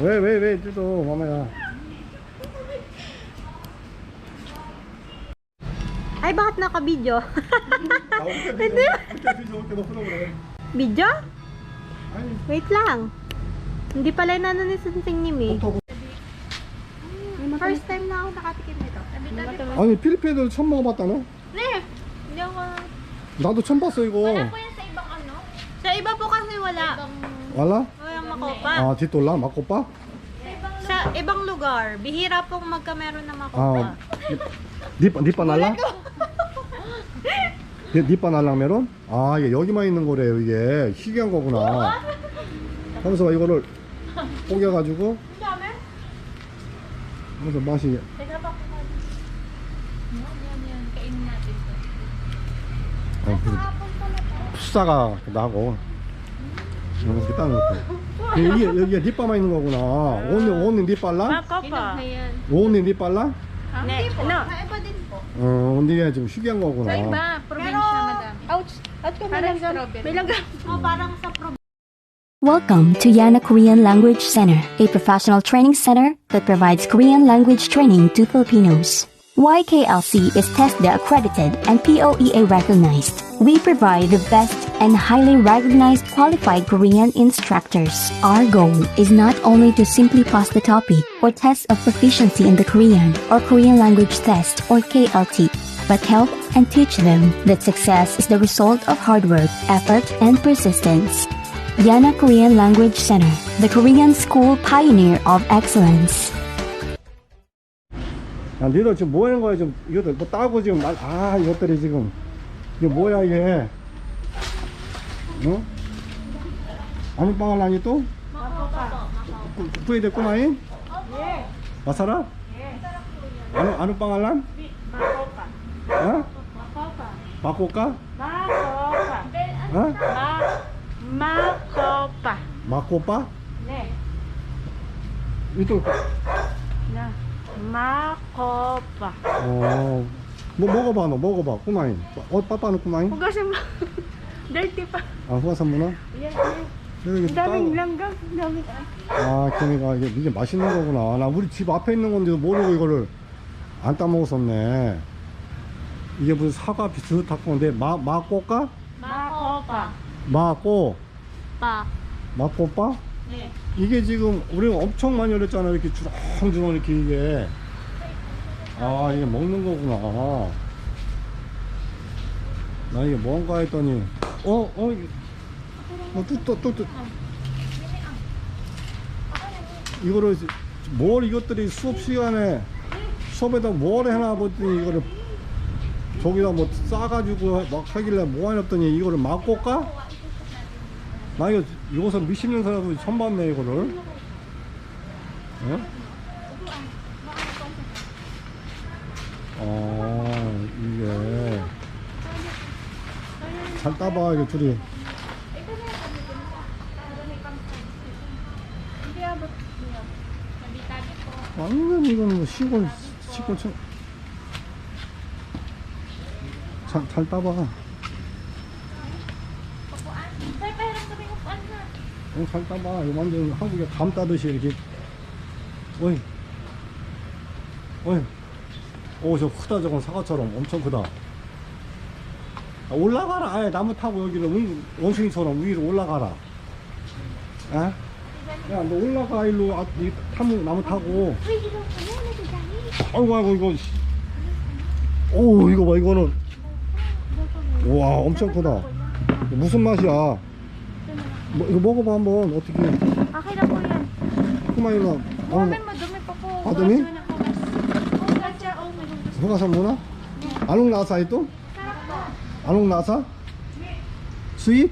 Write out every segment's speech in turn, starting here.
왜 왜 왜 뜯어 마마야 Ay, bakit naka-video? Hindi. Video? 아니 Wait lang. Hindi pala yung nano ni Sunting eh. 더 First time na ako nakatikim nito. 아니 필리핀에도 처음 먹어봤다네 Ne! Hindi ako... 나도 처음 봤어 이거 yan sa ibang ano? Sa iba po kasi wala. 알라? Makopa. 아 뒷돌라 마코빠? Sa ibang lugar, bihira pong magkameron ng makopa. 아 니빠 니빠 날라? 니- 니빠 날랑 메론? 아 이게 여기만 있는 거래요 이게 희귀한 거구나 하면서 이거를 뽀개가지고 하면서 맛이 어, 그 푸사가 나고 이렇게 따는 것도 이게 여기가 립바만 있는 거구나 오늘 오늘 립발라? Makopa. 오늘 립발라? Ne, ano? 어 근데 이게 좀 희귀한 거구나 Pero, ouch, ouch ko, may langgam. May langgam. Oh, parang sa pro Welcome to Yana Korean Language Center, a professional training center that provides Korean language training to Filipinos. YKLC is TESDA accredited and POEA recognized. We provide the best and highly recognized qualified Korean instructors. Our goal is not only to simply pass the topic or test of proficiency in the Korean or Korean language test or KLT, but help and teach them that success is the result of hard work, effort, and persistence. Yana Korean Language Center, the Korean school pioneer of excellence. 야, 니들 지금 뭐 하는 거야? 지금 이것들 뭐 따고 지금 말, 아, 이것들이 지금 이게 뭐야 이게? 어? 아는 빵을 나니 또? 부에 됐구마인? 예. 마사라? 예. 아는 아는 빵을 난? 어? 마코까? Makopa. 어? Ma Makopa. 마코빠? Ne. 이또 Na. Makopa. 어. 뭐 먹어봐 너 먹어봐 꼬마인 어 빠빠는 꼬마인? Hugasin mo. Dirty pa. 아? Yes, yes. 여기 Daming langgam. Daming. 아, 걔네가 이게, 이게 맛있는 거구나. 나 우리 집 앞에 있는 건데도 모르고 이거를 안 따먹었었네. 이게 무슨 사과 비슷한 건데, 마, 마꼬까? Makopa. 마꼬, Pa. 마꼬빠? Ne. 이게 지금 우리가 엄청 많이 열렸잖아. 이렇게 주렁주렁 이렇게 이게. 아, 이게 먹는 거구나. 나 이게 뭔가 했더니, 어, 어, 이게- 어, 또, 또, 또, 또. 이거를, 뭘 이것들이 수업 시간에, 수업에다 뭘 해놔 보더니 이거를 저기다 뭐 싸가지고 막 하길래 뭐 해놨더니 이거를 막고 까? 나 이거 이것을 년 살아도 처음 봤네 이거를 어? 아 이게 잘 따봐 이게 둘이 완전 이건 뭐 시골 시골 잘, 잘 따봐 어, 잘 따봐. 이거 완전 한국에 감 따듯이 이렇게. 어이. 어이. 오, 저 크다, 저건 사과처럼. 엄청 크다. 아, 올라가라. 아예 나무 타고 여기를 원, 원숭이처럼 위로 올라가라. 에? 야, 너 올라가, 일로. 아, 이 나무, 나무 타고. 아이고, 아이고, 이거. 씨. 오, 이거 봐, 이거는. 우와, 엄청 크다. 무슨 맛이야? 뭐, 이거 먹어봐 한번 어떻게 Okay na po yan. 와. Madumi pa po. Ah, dumi? Siya, oh, may hugas. 후가산 뭐나? 안옥 나사 또? 안옥 나사? 수입?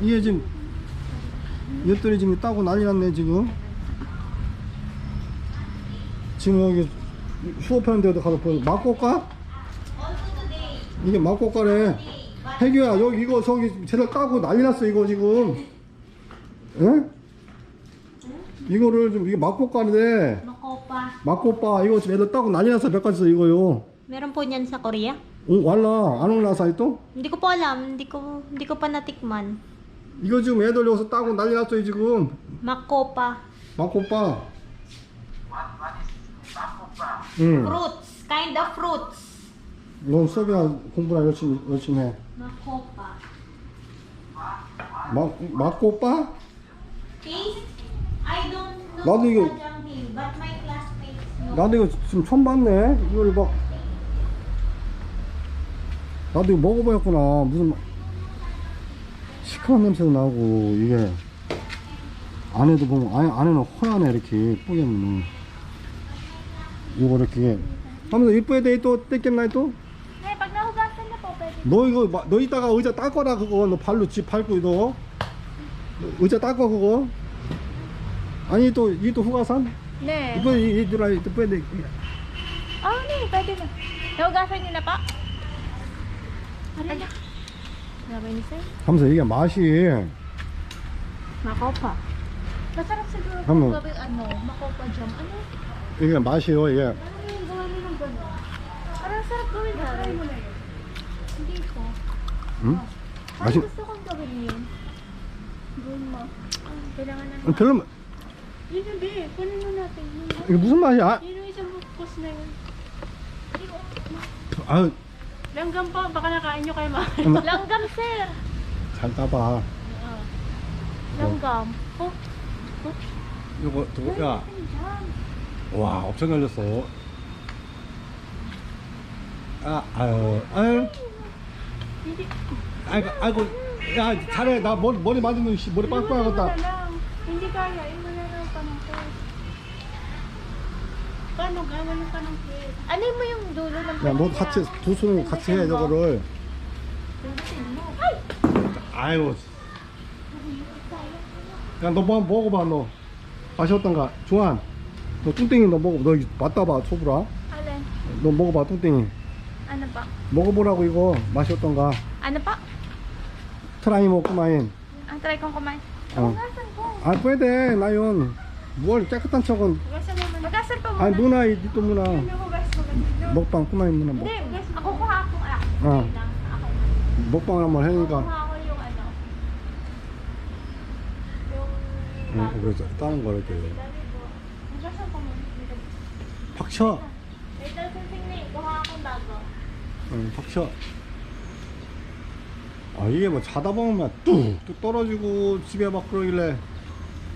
이게 지금 이것들이 지금 따고 난리 났네 지금 지금 여기 수업하는 데도 가서 보면 막고가? 이게 막고가래 해규야 여기 이거 저기 쟤들 따고 난리 났어 이거 지금 응? 이거를 좀 이게 막고가인데. 막고빠 이거 지금 애들 따고 난리 났어 백가지서 이거요 Meron po niyan sa Korea? 오, 왈라 안 올라서 또? Hindi ko po alam. Hindi ko, hindi ko pa natikman. 이거 지금 애들 여기서 따고 난리 났어요 지금 Makopa. 막고빠 응. Fruits. Kind of fruits. 넌 수업이나 공부나 열심히 열심히 해 Makopa. 막, 막고빠? Taste? I don't know 나도 이거- Jajangmyeon, but my. 나도 이거 지금 처음 봤네. 이걸 막 나도 이거 먹어보였구나. 무슨 막 시큼한 냄새도 나고 이게 안에도 보면 안에, 안에는 허연해 이렇게 뿌리면 이거 이렇게. 하면서 이쁘게 돼또 뜯겠나 또? Pwede. 너 이거 마- 너 이따가 의자 닦 거라 그거. 너 발로 집 밟고 너 의자 닦어 그거. 아니 또이또 후가산 Ne. 이거 이들아 또 빼야 돼 Oh, ne. Pwede na. Nahugasan niyo na pa? Ano na? Sir. 하면서 이게 맛이 Makopa. Masarap siguro Ano? kung gawin ano, makopa jam. Ano? 이게 맛이요 이게 Ano yung gawa mo ng gano'n? Parang sarap gawin na. Hindi ko. 응? Parang 맛이 gusto kong gawin yun. Gawin mo. Ah, Kailangan na. 어, 별로 Kunin mo natin. 이게 무슨 맛이야? yun yung isang bukos na yun. 아유 Langgam po. Baka nakain nyo kayo ma. Ano? Langgam, sir. 잘 따봐 Langgam. Oh, 이거 두고 야. 와 엄청 열렸어 아 아유 아유 hindi. 아이고 아이고 야 잘해 나 머리 머리 맞으면 씨, 머리 빵빵하겠다. Hindi kaya. Iwan na lang pa ng quiz. Paano gawan ka ng quiz? Ano mo yung dulo ng 야 너 같이 두 손을 같이 해 저거를 아유 야 너 뭐 한번 먹어봐 너 맛이 어떤가 조한 너 뚱땡이 너 먹어 너 이거 맞다 봐 초보라 Alin? 너 먹어봐 뚱땡이 Ano pa? 먹어보라고 이거 맛이 어떤가 Ano pa? 트라이 먹구마인 Ang try kong kumain. 어. 아 pwede 나연 뭘 깨끗한 척은 muna. Hugasan pa 아니 누나 이또 누나 Hugas mo. 먹방 꾸마인 누나 먹 Hindi, hugas. Ako kuha ako. Ah, 어. lang. Ako. 먹방을 한번 하니까 Kuha ako yung ano. Yung... 응, 그래서 다른 거 이렇게 Hugasan ko muna. Wait lang, sing-sing Kuha akong bago. 응, 팍쳐 아 이게 뭐 자다 보면 뚝뚝 떨어지고 집에 막 그러길래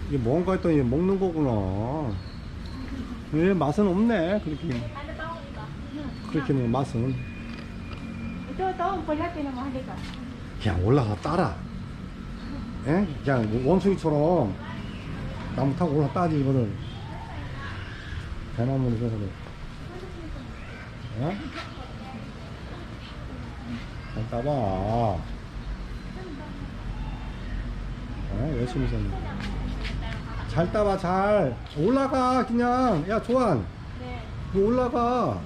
이게 뭔가 했더니 먹는 거구나 예 맛은 없네 그렇게? 그렇게는 맛은. 그냥 올라가 따라 예? 그냥 원숭이처럼 나무 타고 올라 따지 이거를 대나무를 해서 그래 어? 잘 따봐 어? 열심히 좀. 잘 따봐 잘. 올라가 그냥. 야 조한. 네. 너 올라가.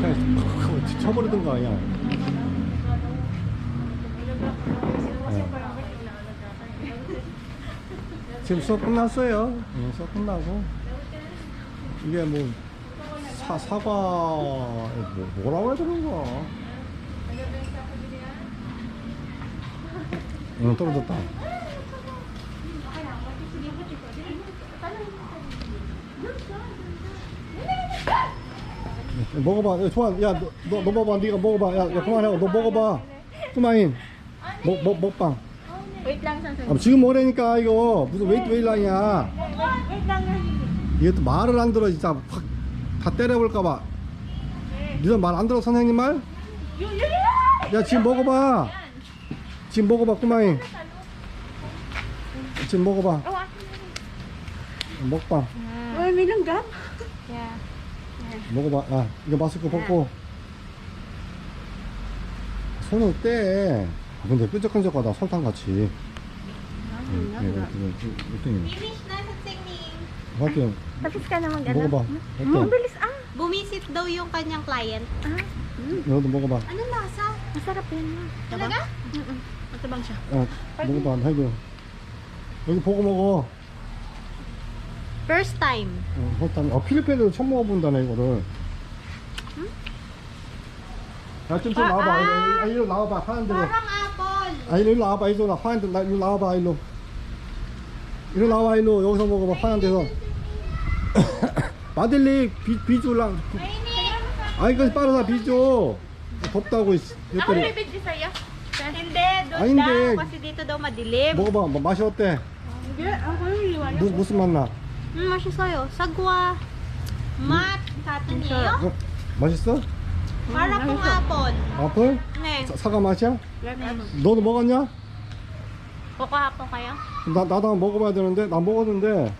그냥 쳐버리든가 그냥 지금 수업 끝났어요. 응, 수업 끝나고. 이게 뭐 사, 사과 뭐, 뭐라고 해야 되는 거야? 응 떨어졌다. 먹어봐. 야, 좋아. 야, 너, 먹어봐. 네가 먹어봐. 야, 야 그만하고 너 먹어봐. 꾸마인. 먹, 먹, 먹방. Lang, sing 아, 지금 뭐라니까 이거 무슨 웨이트 웨일랑이야. Wait lang. 이게 또 말을 안 들어 진짜 확 다 때려볼까봐. 니들 말 안 들어 선생님 말? 야 지금 먹어봐. 지금 먹어봐 꾸마이. 지금 먹어봐. 먹방. Uy, may langgam? Yeah. 먹어봐. 아 이거 마스크 벗고. 손을 떼. 아, 근데 끈적끈적하다 설탕 같이. 응, 응, 응, 응, 응, Finish na sa singing. 응. Tapos ka naman 먹어봐. 어때? Mabilis ah. Bumisit daw yung kanyang client. Ah, 너도 먹어봐. ano? Masarap yan. Talaga? Mm Matabang siya. 어, 먹어봐, 해줘. 여기 보고 먹어. First time. 어, 일단 어, 필리핀에도 처음 먹어본다네 이거를. 야, 좀, 좀 아, 나와봐. 아. 이리, 아, 이리 나와봐. 하얀 데로. apple. 아, 이리 나와봐. 이리 나 하얀 데, 나, 이리 나와봐. 일로. 이리 나와, 일로. 여기서 먹어봐. 하얀 데서. 마들릭, 비, 비주랑. 아, 이거 빠르다, 비주. 덥다고, 있- Ako 이것들이. ribid sa'yo. Hindi, doon Ah, hindi. daw. Kasi dito daw madilim. 먹어봐. 뭐, 맛이 어때? Hindi, ako yung liwanag. 무, 무슨 맛 나? Hmm, masya Sagwa. Mat. Kato niyo. 어, 맛있어? Para pong apple. 아플? Ne. 사, 사과 맛이야? 너도 먹었냐? Kukuha po kayo. 나, 나도 한번 먹어봐야 되는데, 나 먹었는데.